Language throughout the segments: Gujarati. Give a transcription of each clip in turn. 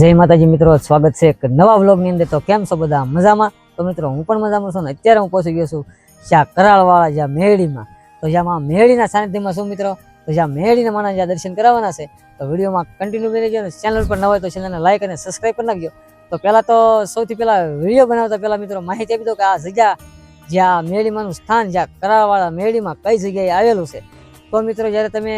જય માતાજી મિત્રો, સ્વાગત છે એક નવા વ્લોગની અંદર. તો કેમ છો બધા? મજામાં? તો મિત્રો, હું પણ મજામાં છું ને અત્યારે હું પહોંચી ગયો છું જ્યાં કરાળવાળા, જ્યાં મેળીમાં. તો જ્યાં મેળીના સાનિધ્યમાં છું મિત્રો, તો જ્યાં મેળીના માના જ્યાં દર્શન કરાવવાના છે, તો વિડીયોમાં કન્ટિન્યુ બની ગયો ચેનલ પર ન હોય તો ચેનલને લાઈક અને સબસ્ક્રાઈબ કરી નાખજો. તો પહેલાં તો સૌથી પહેલાં વીડિયો બનાવતા પહેલાં મિત્રો, માહિતી આપી દો કે આ જગ્યા જ્યાં મેળીમાંનું સ્થાન, જ્યાં કરાળવાળા મેળીમાં કઈ જગ્યાએ આવેલું છે. તો મિત્રો, જ્યારે તમે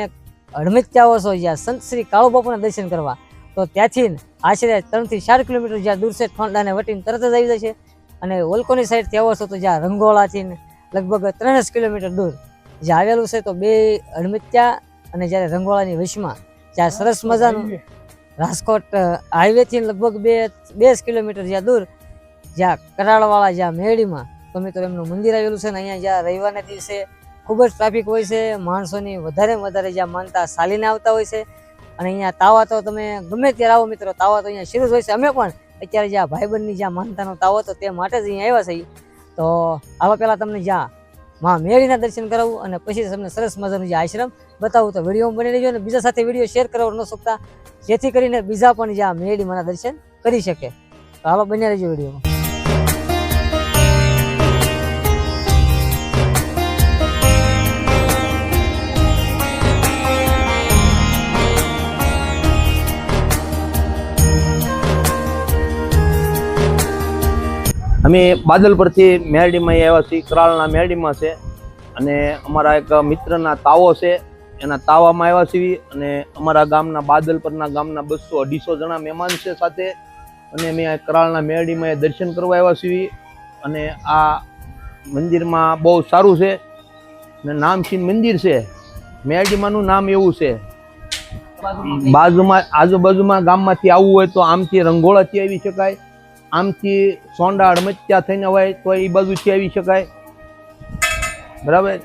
હડમતિયા આવો છો, જ્યાં સંત શ્રી કાળુ બાપુના દર્શન કરવા તો ત્યાંથી આશરે ત્રણથી ચાર કિલોમીટર જ્યાં દૂર છે ઠોંડાને વટીને તરત જ આવી જશે. અને ઓલકોની સાઈડથી આવો છો તો જ્યાં રંગોળાથી લગભગ ત્રણ જ કિલોમીટર દૂર. જ્યાં આવેલું છે તો બે હડમતિયા અને જ્યારે રંગોળાની વિશમાં જ્યાં સરસ મજાનું રાજકોટ હાઈવેથી લગભગ બે બે જ કિલોમીટર જ્યાં દૂર જ્યાં કરાળવાળા જ્યાં મેળીમાં તો મિત્રો એમનું મંદિર આવેલું છે ને અહીંયા જ્યાં રવિવારના દિવસે ખૂબ જ ટ્રાફિક હોય છે. માણસોની વધારે વધારે જ્યાં માનતા સાલીને આવતા હોય છે. અને અહીંયા તાવા તો તમે ગમે ત્યારે આવો મિત્રો, તાવા તો અહીંયા શરૂ હોય છે. અમે પણ અત્યારે જ્યાં ભાઈબંધની જ્યાં માનતાનો તાવો હતો તે માટે જ અહીંયા આવ્યા છીએ. તો આવા પહેલાં તમને જ્યાં માં મેળીના દર્શન કરાવું અને પછી તમને સરસ મજાનું જે આશ્રમ બતાવું, તો વીડિયો બની રહેજો અને બીજા સાથે વીડિયો શેર કરવા ન શકતા જેથી કરીને બીજા પણ જ્યાં મેળી માના દર્શન કરી શકે. તો હાલો બની રહેજો વિડીયોમાં. અમે બાદલ પરથી મેરડીમાં આવ્યા છીએ કરાળના મેરડીમાં છે. અને અમારા એક મિત્રના તાવો છે, એના તાવામાં આવ્યા છીએ અને અમારા ગામના બાદલ પરના ગામના બસો અઢીસો જણા મહેમાન છે સાથે. અને અમે આ કરાળના મેરડીમાં દર્શન કરવા આવ્યા છીએ અને આ મંદિરમાં બહુ સારું છે. અને નામચીન મંદિર છે. મેરડીમાંનું નામ એવું છે. બાજુમાં, આજુબાજુમાં ગામમાંથી આવવું હોય તો આમથી રંગોળાથી આવી શકાય. આમથી સોંડા અડમચ્યા થઈને હોય તો એ બાજુથી આવી શકાય. બરાબર?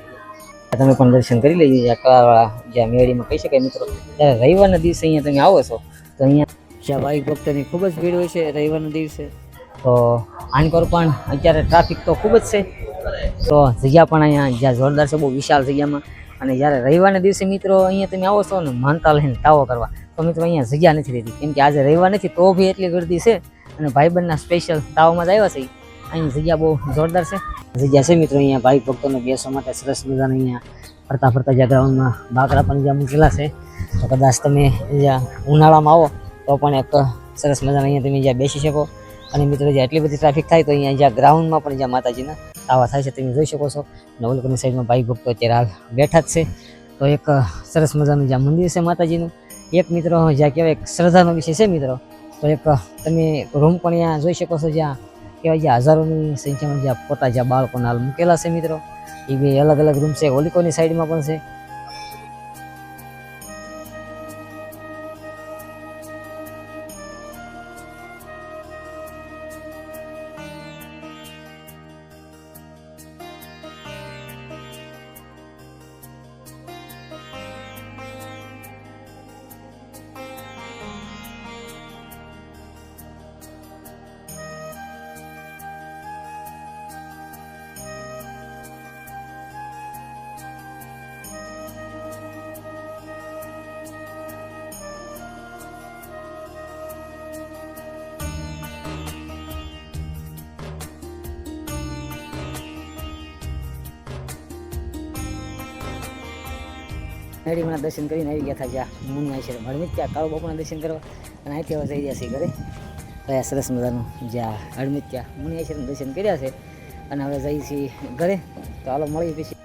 તમે પણ દર્શન કરી લેજો જ્યાં કળાવાળા જ્યાં મેળીમાં કહી શકાય મિત્રો. જ્યારે રવિવારના દિવસે અહીંયા તમે આવો છો તો અહીંયા જ્યાં બાઈક ભક્તોની ખૂબ જ ભીડ હોય છે રવિવારના દિવસે. તો આનકોર પણ અત્યારે ટ્રાફિક તો ખૂબ જ છે. તો જગ્યા પણ અહીંયા જ્યાં જોરદાર છે બહુ વિશાળ જગ્યામાં. અને જ્યારે રવિવારના દિવસે મિત્રો અહીંયા તમે આવો છો ને માનતા લઈને તાવો કરવા તો મિત્રો અહીંયા જગ્યા નથી રહેતી કેમ કે આજે રહેવા નથી, તો બી એટલી ગરદી છે. અને ભાઈબંધના સ્પેશિયલ તાવમાં જ આવ્યા છે અહીં જગ્યા બહુ જોરદાર છે. જગ્યા છે મિત્રો અહીંયા ભાઈ ભક્તોને બેસવા માટે સરસ મજાના અહીંયા ફરતા ફરતા જ્યાં ગ્રાઉન્ડમાં બાકડા પણ જ્યાં મૂકેલા છે. તો કદાચ તમે જ્યાં ઉનાળામાં આવો, તો પણ એક સરસ મજાના અહીંયા તમે જ્યાં બેસી શકો. અને મિત્રો જ્યાં એટલી બધી ટ્રાફિક થાય તો અહીંયા જ્યાં ગ્રાઉન્ડમાં પણ જ્યાં માતાજીના તાવા થાય છે તમે જોઈ શકો છો. નવલકરની સાઈડમાં ભાઈ ભક્તો અત્યારે બેઠા જ છે. તો એક સરસ મજાનું જ્યાં મંદિર છે માતાજીનું એક મિત્રો જ્યાં કહેવાય શ્રદ્ધાનો વિષય છે મિત્રો, તો એક તમે રૂમ પણ અહીંયા જોઈ શકો છો જ્યાં કહેવાય જ્યાં હજારોની સંખ્યામાં જ્યાં પોતા જ્યાં બાળકોના હાલ મૂકેલા છે મિત્રો. એ બે અલગ અલગ રૂમ છે ઓલિકોની સાઈડમાં પણ છે. મેળીમાં દર્શન કરીને આવી ગયા હતા જ્યાં મુનિ આશ્રમ. હળમિત ત્યાં કાળો બાપુના દર્શન કરવા. અને અહીંથી હવે જઈ રહ્યા છીએ ઘરે. આ સરસ મજાનું જ્યાં હળમિત ત્યાં મુનિ આશ્રમ દર્શન કર્યા છે. અને હવે જઈએ છીએ ઘરે. તો હાલો મળી પછી.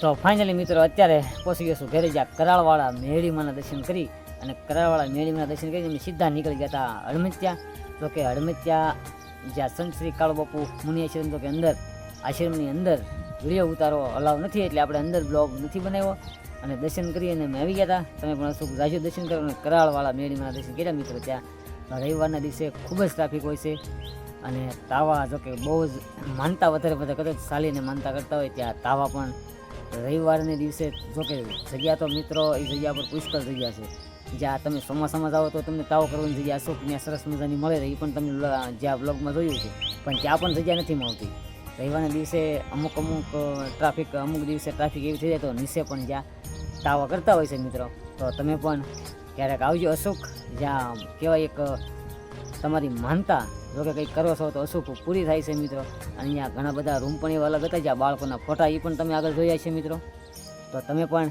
તો ફાઇનલી મિત્રો અત્યારે પહોંચી ગયો છું ઘરે જ્યાં કરાળવાળા મેળીમાના દર્શન કરી અને કરાળવાળા મેળીમાના દર્શન કરી અમે સીધા નીકળી ગયા હતા હળમિત્યા તો કે હળમિત્યા જ્યાં સંત શ્રી કાળબાપુ મુનિ આશ્રમ તો કે અંદર આશ્રમની અંદર વીડિયો ઉતારો અલાવ નથી એટલે આપણે અંદર બ્લોગ નથી બનાવ્યો. અને દર્શન કરી અને અમે આવી ગયા હતા તમે પણ અશોક રાજુ દર્શન કરો અને કરાળવાળા મેળીમાં દર્શન કર્યા મિત્રો ત્યાં. રવિવારના દિવસે ખૂબ જ ટ્રાફિક હોય છે. અને તાવા જો કે બહુ જ માનતા વધારે બધા કદાચ ચાલીને માનતા કરતા હોય ત્યાં તાવા પણ રવિવારને દિવસે જો કે જગ્યા તો મિત્રો એ જગ્યા પર પુષ્કળ જગ્યા છે. જ્યાં તમે ચોમાસામાં જાઓ તો તમને તાવો કરવાની જગ્યા અશોક ત્યાં સરસ મજાની મળે એ પણ તમને જ્યાં બ્લોગમાં જોયું છે. પણ ત્યાં પણ જગ્યા નથી મળતી. રવિવારના દિવસે અમુક અમુક ટ્રાફિક અમુક દિવસે ટ્રાફિક એવી થઈ જાય તો નીચે પણ જ્યાં તાવા કરતા હોય છે મિત્રો, તો તમે પણ ક્યારેક આવજો અશુક, જ્યાં કહેવાય એક તમારી માનતા જો કે કંઈક કરો છો તો અશુક પૂરી થાય છે મિત્રો. અને અહીંયા ઘણા બધા રૂમ પણ એવા અલગ હતા, જ્યાં બાળકોના ફોટા એ પણ તમે આગળ જોયા છે મિત્રો. તો તમે પણ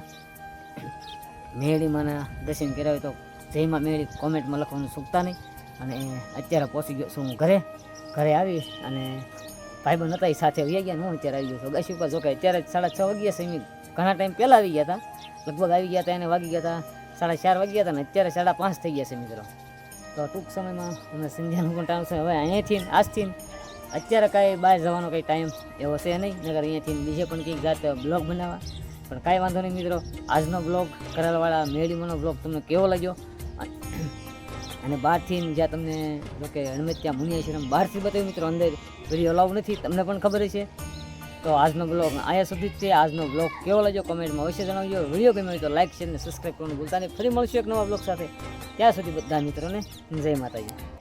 મેળીમાંના દર્શન કર્યા હોય તો જયમાં મેળી કોમેન્ટમાં લખવાનું ચૂકતા નહીં. અને અત્યારે પહોંચી ગયો છું હું ઘરે. ઘરે આવી અને ભાઈબંધ હતા એ સાથે આવી ગયા હું અત્યારે આવી ગયો. છું ગાછી ઉપર જો કે અત્યારે સાડા છ વાગ્યા એમ. ઘણા ટાઈમ પહેલાં આવી ગયા હતા. લગભગ આવી ગયા હતા, એને વાગી ગયા હતા, સાડા ચાર વાગ્યા હતા ને અત્યારે સાડા પાંચ થઈ ગયા છે મિત્રો. તો ટૂંક સમયમાં અમે સંધ્યાનું પણ ટાઈમ છે. હવે અહીંયાથી આજથી અત્યારે કાંઈ બહાર જવાનો કંઈ ટાઈમ એવો છે નહીં. નગર અહીંયાથી બીજે પણ કંઈક જાત બ્લોગ બનાવવા. પણ કાંઈ વાંધો નહીં મિત્રો. આજનો બ્લોગ કરારવાળા મેળીમાંનો બ્લોગ તમને કેવો લાગ્યો? અને બહારથી જ્યાં તમને, જો કે હણમેત ત્યાં મુનિયાશ્રમ બહારથી બતાવ્યું મિત્રો અંદર. વીડિયો અલાઉ નથી, તમને પણ ખબર છે તો આજનો બ્લોગ અહીંયા સુધી જ છે. આજનો બ્લોગ કેવો લાગ્યો કમેન્ટમાં અવશ્ય જણાવજો. વીડિયો ગમ્યો તો લાઈક શેર અને સબસ્ક્રાઈબ કરવાનું ભૂલતા નહીં. ફરી મળશું એક નવા બ્લોગ સાથે. ત્યાં સુધી બધા મિત્રોને જય માતાજી.